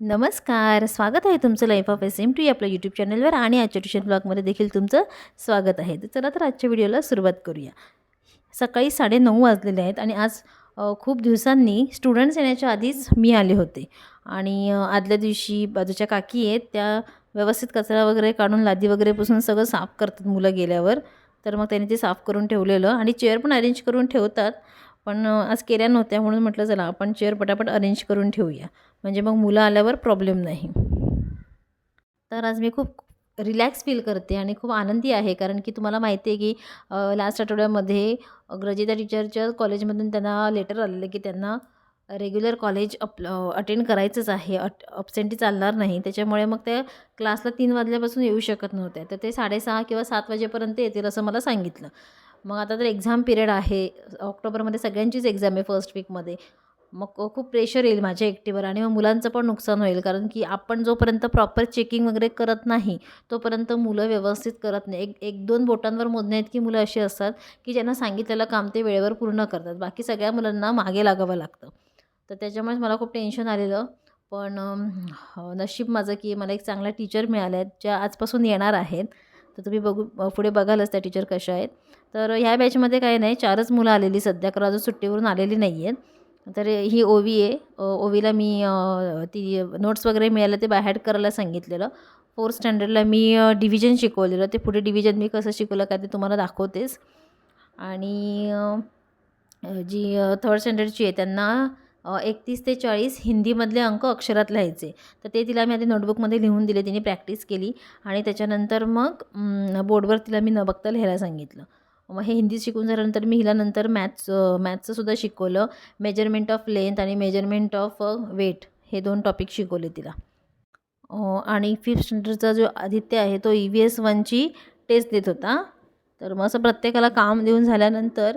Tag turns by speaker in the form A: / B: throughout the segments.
A: नमस्कार स्वागत आहे तुमचं life of S M T आपल्या यूट्यूब चॅनलवर आणि आजच्या ट्युशन ब्लॉगमध्ये देखील तुमचं स्वागत आहे. तर चला तर आजच्या व्हिडिओला सुरुवात करूया. सकाळी साडेनऊ वाजलेले आहेत आणि आज खूप दिवसांनी स्टुडंट्स येण्याच्या आधीच मी आले होते. आणि आदल्या दिवशी बाजूच्या काकी आहेत त्या व्यवस्थित कचरा वगैरे काढून लादी वगैरे पुसून सगळं साफ करतात मुलं गेल्यावर. तर मग त्यांनी ते साफ करून ठेवलेलं आणि चेअर पण अरेंज करून ठेवतात. पण आज केल्या नव्हत्या म्हणून म्हटलं चला आपण चेअर पटापट अरेंज करून ठेवूया. म्हणजे मग मुलं आल्यावर प्रॉब्लेम नाही. तर आज मी खूप रिलॅक्स फील करते आणि खूप आनंदी आहे. कारण की तुम्हाला माहिती आहे की लास्ट आठवड्यामध्ये ग्रजिता टीचरच्या कॉलेजमधून त्यांना लेटर आलेलं की त्यांना रेग्युलर कॉलेज अप अटेंड करायचंच आहे. अट अपसेंटी चालणार नाही. त्याच्यामुळे मग त्या क्लासला तीन वाजल्यापासून येऊ शकत नव्हत्या. तर ते साडेसहा किंवा सात वाजेपर्यंत येतील असं मला सांगितलं. मग आता तर एक्झाम पिरियड आहे. ऑक्टोबरमध्ये सगळ्यांचीच एक्झाम आहे फर्स्ट वीकमध्ये मग खूप प्रेशर येईल माझ्या एकटीवर आणि मग मुलांचं पण नुकसान होईल कारण की आपण जोपर्यंत प्रॉपर चेकिंग वगैरे करत नाही तोपर्यंत मुलं व्यवस्थित करत नाही. एक एक दोन बोटांवर मोजण्या इतकी मुलं अशी असतात की ज्यांना सांगितलेलं काम ते वेळेवर पूर्ण करतात. बाकी सगळ्या मुलांना मागे लागावं लागतं. तर त्याच्यामुळेच मला खूप टेन्शन आलेलं. पण हो, नशीब माझं की मला एक चांगल्या टीचर मिळाल्या आहेत ज्या आजपासून येणार आहेत. तर तुम्ही बघू पुढे बघालच त्या टीचर कशा आहेत. तर ह्या बॅचमध्ये काही नाही चारच मुलं आलेली सध्या कारण अजून सुट्टीवरून आलेली नाही आहेत तर ही ओवी आहे. ओवीला मी ती नोट्स वगैरे मिळालं ते बाय हॅड करायला सांगितलेलं. फोर्थ स्टँडर्डला मी डिव्हिजन शिकवलेलं. ते पुढे डिव्हिजन मी कसं शिकवलं काय ते तुम्हाला दाखवतेच. आणि जी थर्ड स्टँडर्डची आहे त्यांना एकतीस ते चाळीस हिंदीमधले अंक अक्षरात लिहायचे. तर ते तिला मी आधी नोटबुकमध्ये लिहून दिले तिने प्रॅक्टिस केली. आणि त्याच्यानंतर मग बोर्डवर तिला मी न बघता लिहायला सांगितलं. मग हे हिंदी शिकून झाल्यानंतर मी हिला नंतर मॅथ्स मॅथ्सचंसुद्धा शिकवलं. मेजरमेंट ऑफ लेंथ आणि मेजरमेंट ऑफ वेट हे दोन टॉपिक शिकवले तिला. आणि फिफ्थ स्टँडर्डचा जो आदित्य आहे तो ई व्ही एस वनची टेस्ट देत होता. तर मग असं प्रत्येकाला काम देऊन झाल्यानंतर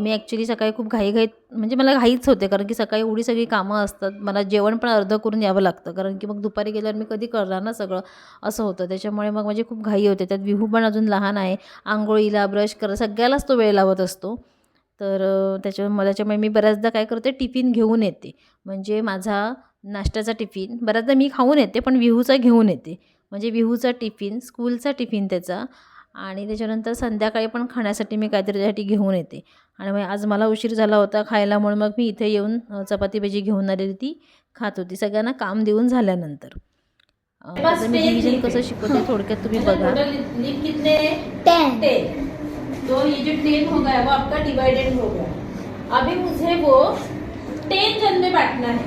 A: मी ॲक्च्युली सकाळी खूप घाईघाईत म्हणजे मला घाईच होते कारण की सकाळी एवढी सगळी कामं असतात मला जेवण पण अर्धं करून यावं लागतं कारण की मग दुपारी गेल्यावर मी कधी करणार ना सगळं असं होतं. त्याच्यामुळे मग माझी खूप घाई होते. त्यात विहू पण अजून लहान आहे आंघोळीला ब्रश कर सगळ्यालाच तो वेळ लावत असतो. तर त्याच्या मला त्याच्यामुळे मी बऱ्याचदा काय करते टिफिन घेऊन येते. म्हणजे माझा नाश्त्याचा टिफिन बऱ्याचदा मी खाऊन येते पण विहूचा घेऊन येते. म्हणजे विहूचा टिफिन स्कूलचा टिफिन त्याचा आणि त्याच्यानंतर संध्याकाळी पण खाण्यासाठी मी काहीतरी त्यासाठी घेऊन येते. आणि मग आज मला उशीर झाला होता खायला म्हणून मग मी इथे येऊन चपाती भाजी घेऊन आलेली ती खात होती. सगळ्यांना काम देऊन झाल्यानंतर. मी डिव्हिजन कसं शिकवते थोडक्यात तुम्ही बघा.
B: हैं
C: टेन
B: टेन तो ये जो टेन हो गया वो आपका डिवाइडेड हो गया. अभी मुझे वो टेन जन में बांटना है.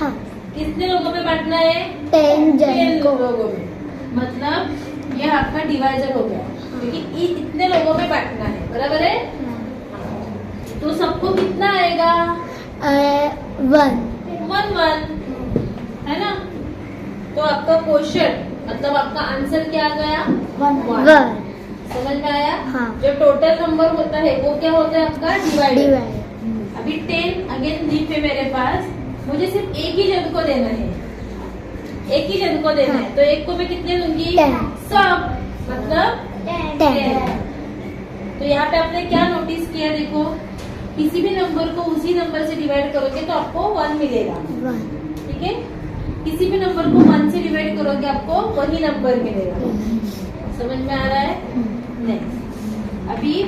C: हाँ.
B: कितने लोगों में बांटना है?
C: टेन जन
B: लोगों में. मतलब ये आपका डिवाइजर हो गया। क्योंकि इतने लोगों में बांटना है बराबर है? तो सबको कितना आएगा?
C: वन
B: वन वन है ना? तो आपका क्वेश्चन मतलब आपका आंसर क्या आ गया?
C: वन वन
B: समझ में आया?
C: हाँ।
B: जो टोटल नंबर होता है वो क्या होता है आपका? डिवाइड अभी टेन अगेन लीफ है मेरे पास। मुझे सिर्फ़ एक ही जन को देना है। एक ही जन को देना है।
C: हाँ।
B: तो एक को मैं कितने दूँगी. सब। मतलब?
C: टेन।
B: तो यहाँ पे आपने क्या नोटिस किया देखो? किसी भी नंबर को उसी नंबर से डिवाइड करोगे तो आपको वन मिलेगा। ठीक है? किसी भी नंबर को वन से डिवाइड करोगे आपको वही नंबर मिलेगा। समझ में आ रहा है? नेक्स्ट अभी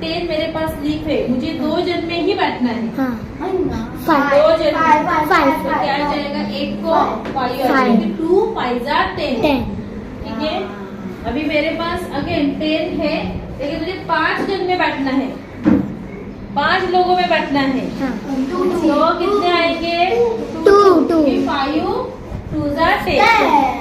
B: टेन मेरे पास लीफ है मुझे दो जन में ही बांटना है।
C: हाँ।
B: दो जन
C: फाइव
B: तो क्या जाएगा? एक को five two five ten
C: ten
B: ठीक है? अभी मेरे पास अगेन टेन है लेकिन मुझे पाँच जन में बांटना है। पाँच लोगों में बांटना है।
C: हाँ।
B: तो कितने आएँगे?
C: टू टू
B: फाइव टू जा टेन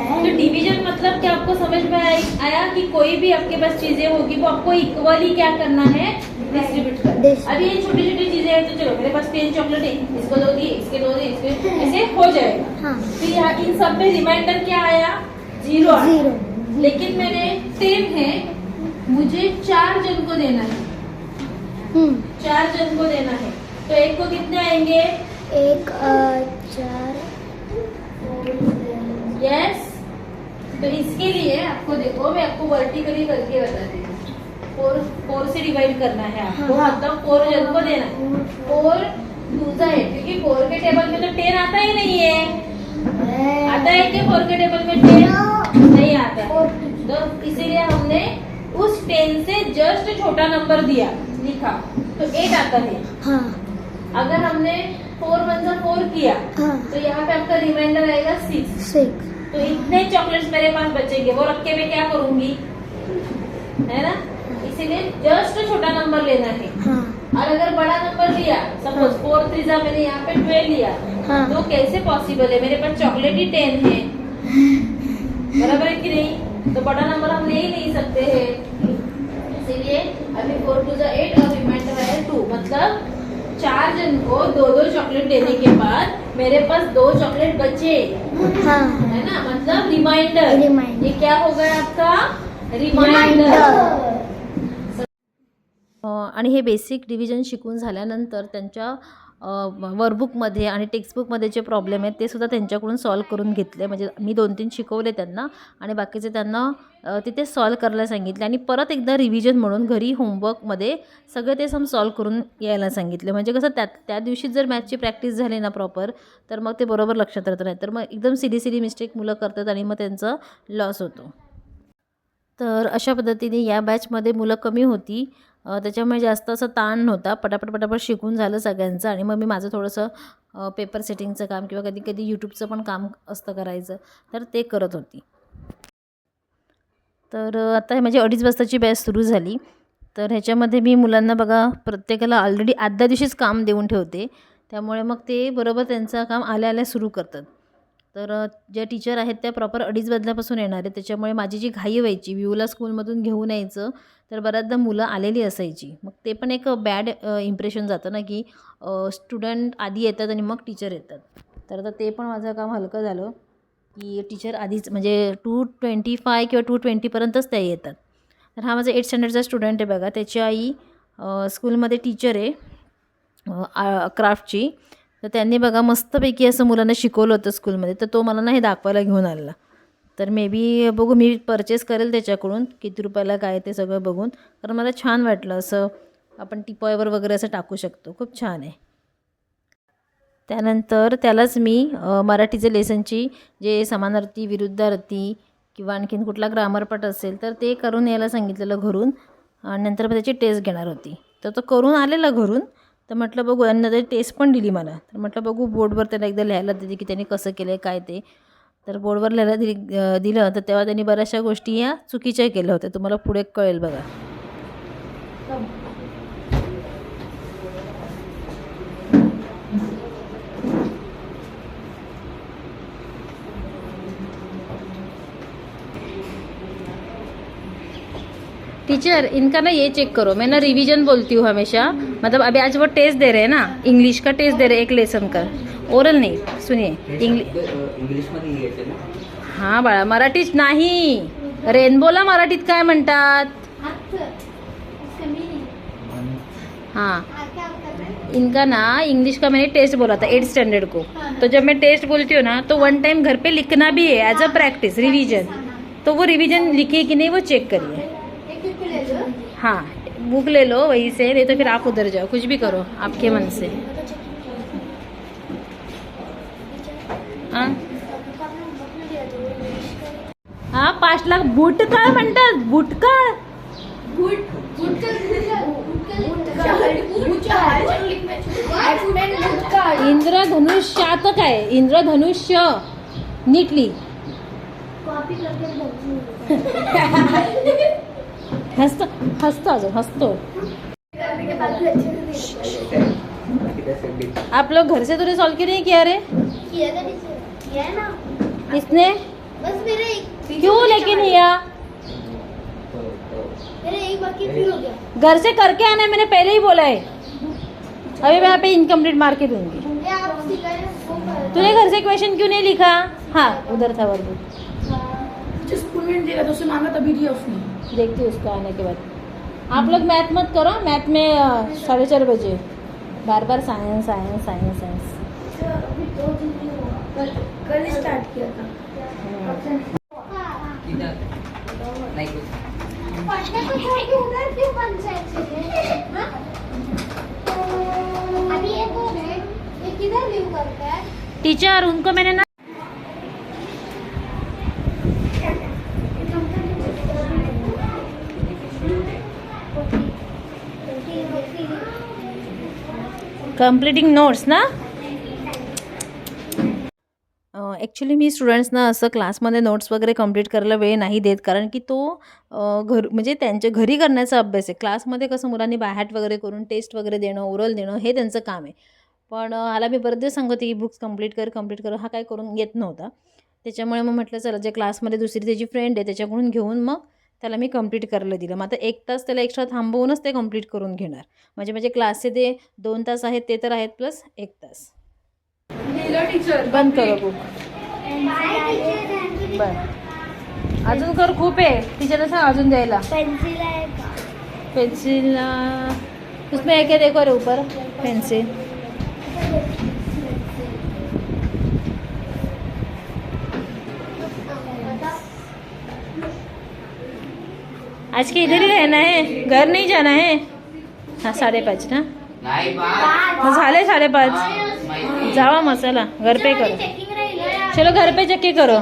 B: तो डिवीज़न मतलब कि आपको समझ में आया कि कोई भी आपके पास चीज़ें होगी वो आपको इक्वली क्या करना है? डिस्ट्रीब्यूट कर. अब ये छोटी छोटी चीज़ें हैं तो चलो मेरे पास टेन चॉकलेट है इसको दो दी इसके दो दी इसके ऐसे हो जाएगा।
C: हाँ।
B: फिर यहाँ इन सब में रिमाइंडर क्या आया? ज़ीरो लेकिन मैंने टेन है मुझे चार जन को देना है।
C: हम्म।
B: चार जन को देना है। तो एक को कितने आएँगे?
C: एक चार
B: यस तो इसके लिए आपको देखो मैं आपको वर्टिकली करके बताती हूँ। फोर फोर से डिवाइड करना है आपको।
C: हाँ।
B: मतलब फोर जन को देना फोर टू है क्योंकि फोर के टेबल में तो टेन आता ही नहीं है। आता है क्या फोर के टेबल में टेन नहीं आता। तो इसीलिए हमने उस टेन से जस्ट छोटा नंबर दिया लिखा। तो एट आता है।
C: हाँ।
B: अगर हमने फोर वन सा फोर किया
C: हाँ।
B: तो यहाँ पे आपका रिमाइंडर आएगा सिक्स
C: सिक्स
B: तो इतने चॉकलेट्स मेरे पास बचेंगे। वो रख के मैं क्या करूँगी? है ना? इसीलिए जस्ट छोटा नंबर लेना है।
C: हाँ।
B: और अगर बड़ा नंबर लिया सपोज़
C: हाँ।
B: फोर थ्री जा मैंने यहाँ पे ट्वेल्व लिया
C: हाँ।
B: तो कैसे पॉसिबल है? मेरे पास चॉकलेट ही टेन है। बराबर है कि नहीं? तो बड़ा नंबर हम ले ही नहीं सकते हैं। इसीलिए अभी फोर टू जा एट चार जन को दो दो चॉकलेट देने के बाद मेरे पास दो चॉकलेट बचे।
C: हाँ।
B: है ना? मतलब रिमाइंडर. ये क्या हो गया आपका? रिमाइंडर
A: आणि हे बेसिक डिव्हिजन शिकून झाल्यानंतर त्यांच्या वर्कबुकमध्ये आणि टेक्स्टबुकमध्ये जे प्रॉब्लेम आहेत ते सुद्धा त्यांच्याकडून सॉल्व करून घेतले. म्हणजे मी दोन तीन शिकवले त्यांना आणि बाकीचे त्यांना तिथे सॉल्व करायला सांगितले आणि परत एकदा रिव्हिजन म्हणून घरी होमवर्कमध्ये सगळे ते सम सॉल्व करून यायला सांगितले. म्हणजे कसं त्या त्या दिवशी जर मॅथची प्रॅक्टिस झाली ना प्रॉपर तर मग ते बरोबर लक्षात राहतं नाही. तर मग एकदम सिधी सिधी मिस्टेक मुलं करतात आणि मग त्यांचा लॉस होतो. तर अशा पद्धतीने या बॅचमध्ये मुलं कमी होती. त्याच्यामुळे जास्त असं ताण नव्हता. पटापट पटापट शिकून झालं सगळ्यांचं आणि मग मी माझं थोडंसं पेपर सेटिंगचं काम किंवा कधी कधी यूट्यूबचं पण काम असतं करायचं. तर ते करत होती. तर आता हे माझी अडीच वाजताची बॅच सुरू झाली. तर ह्याच्यामध्ये मी मुलांना बघा प्रत्येकाला ऑलरेडी आदल्या दिवशीच काम देऊन ठेवते. त्यामुळे मग ते बरोबर त्यांचं काम आल्या आल्या सुरू करतात. तर ज्या टीचर आहेत त्या प्रॉपर अडीच वाजल्यापासून येणार आहेत. त्याच्यामुळे माझी जी घाई व्हायची व्ह्यूला स्कूलमधून घेऊन यायचं तर बऱ्याचदा मुलं आलेली असायची. मग ते पण एक बॅड इम्प्रेशन जातं ना की स्टुडंट आधी येतात आणि मग टीचर येतात. तर आता ते पण माझं काम हलकं झालं की टीचर आधीच म्हणजे टू ट्वेंटी फाय किंवा टू ट्वेंटीपर्यंतच त्या येतात. तर हा माझा एट स्टँडर्डचा स्टुडंट आहे बघा. त्याची आई स्कूलमध्ये टीचर आहे क्राफ्टची तर त्यांनी बघा मस्तपैकी असं मुलांना शिकवलं होतं स्कूलमध्ये. तर तो मला ना हे दाखवायला घेऊन आला. तर मे बी बघू मी परचेस करेल त्याच्याकडून. किती रुपयाला काय ते सगळं बघून. कारण मला छान वाटलं असं आपण टिपॉयवर वगैरे असं टाकू शकतो. खूप छान आहे. त्यानंतर त्यालाच मी मराठीचे लेसनची जे समानार्थी विरुद्धार्थी किंवा आणखीन कुठला ग्रामरपट असेल तर ते करून यायला सांगितलेलं घरून. आणि नंतर मग त्याची टेस्ट घेणार होती. तर तो करून आलेला घरून. तर म्हटलं बघू आणि नंतर टेस्ट पण दिली मला. तर म्हटलं बघू बोर्डवर त्यांना एकदा लिहायला दिली की त्यांनी कसं केलं आहे काय ते. तर बोर्डवर लिहायला दिली दिलं तर तेव्हा त्यांनी बऱ्याचशा गोष्टी या चुकीच्या केल्या होत्या. तुम्हाला पुढे कळेल बघा. टीचर इनका ना ये चेक करो। मैं ना रिवीजन बोलती हूँ हमेशा। मतलब अभी आज वो टेस्ट दे रहे हैं ना। इंग्लिश का टेस्ट दे रहे हैं एक लेसन का। ओरल नहीं सुनिए। इंग्लिश हां बाळा मराठीत नाही. रेनबोला मराठीत काय म्हणतात? हाँ। इनका ना इंग्लिश का मैंने टेस्ट बोला था एट स्टैंडर्ड को। तो जब मैं टेस्ट बोलती हूँ ना तो वन टाइम घर पे लिखना भी है एज अ प्रैक्टिस रिवीजन तो वो रिवीजन लिखी है कि नहीं वो चेक करिए। हाँ बुक ले लो वहीं से नहीं तो फिर आप उधर जाओ कुछ भी करो आपके मन से। हाँ? पाच लाख बुटकाळ म्हणतात बुटकाळ इंद्रधनुष्याचं काय इंद्रधनुष्य नीटली। हसतो हसतो आप लोग घर से तूने सॉल्व क्यों नहीं किया रे? इसने
C: बस मेरा
A: क्यों लेके नहीं आया
C: मेरा एक बाकी फिर हो गया
A: घर से करके आना है, मैंने पहले ही बोला है। अभी मैं यहाँ पे इनकम्प्लीट मार के दूँगी।
C: ये
A: तूने घर से क्वेश्चन क्यों नहीं लिखा? हाँ उधर था वर्ग
D: जो स्कूल में देगा तो उससे मांगा तभी दिया उसने।
A: देखती हूँ उसको आने के बाद। आप लोग मैथ मत करो मैथ में साढ़े चार बजे। बार बार साइंस साइंस साइंस साइंस
C: अभी दो दिन ही हुआ। कल कल स्टार्ट किया था।
E: किती नाही कुछ।
C: पढ़ने
B: कम्प्लिटिंग नोट्स ना
A: ॲक्च्युली मी स्टुडंट्सना असं क्लासमध्ये नोट्स वगैरे कंप्लीट करायला वेळ नाही देत. कारण की तो घर म्हणजे त्यांच्या घरी करण्याचा अभ्यास आहे. क्लासमध्ये कसं मुलांनी बाहॅट वगैरे करून टेस्ट वगैरे देणं ओरल देणं हे त्यांचं काम आहे. पण आला ह्याला मी बरेच दिवस सांगत की बुक्स कंप्लीट कर कंप्लीट कर. हा काय करून येत नव्हता. त्याच्यामुळे मग म्हटलं चला जे क्लासमध्ये दुसरी त्याची फ्रेंड आहे त्याच्याकडून घेऊन मग त्याला मी कंप्लीट करायला दिलं. मग आता एक तास त्याला एक्स्ट्रा थांबवूनच ते कंप्लीट करून घेणार. म्हणजे माझे क्लासचे ते दोन तास आहेत ते तर आहेत प्लस एक तास.
D: टीचर
A: बंद करो बुक बरं. अजून कर खूप आहे. टीचरला सांग अजून द्यायला.
C: पेंसिल है का?
A: पेंसिल उसमें एक देखो रे ऊपर. पेंसिल आज के इधर ही रहना है घर नहीं जाना है। हाँ साडेपाच ना? झाले साडेपाच जावा मग चला घर पे करो। चलो घर पे चेक करो।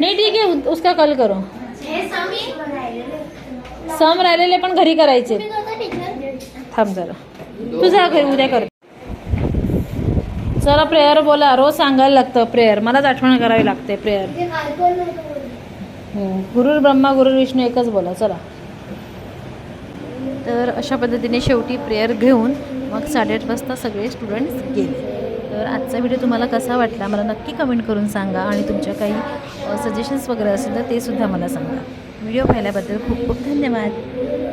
A: नाही ठीक आहे उसका कल करो।
C: समी
A: राहिलेले पण घरी करायचे थांब जरा। तू जा घरी उद्या कर। चला प्रेयर बोला रोज सांगायला लागतं प्रेयर. मलाच आठवण करावी लागते प्रेयर
C: ते अल्कोहोल नव्हतं बोलत. हो.
A: गुरुर ब्रह्मा गुरुर विष्णू एकच बोला चला. तर अशा पद्धतीने शेवटी प्रेयर घेऊन मग साडेआठ वाजता सगळे स्टुडंट्स गेले. तर आजचा व्हिडिओ तुम्हाला कसा वाटला मला नक्की कमेंट करून सांगा आणि तुमच्या काही सजेशन्स वगैरे असेल तर ते सुद्धा मला सांगा. व्हिडिओ पाहिल्याबद्दल खूप खूप धन्यवाद.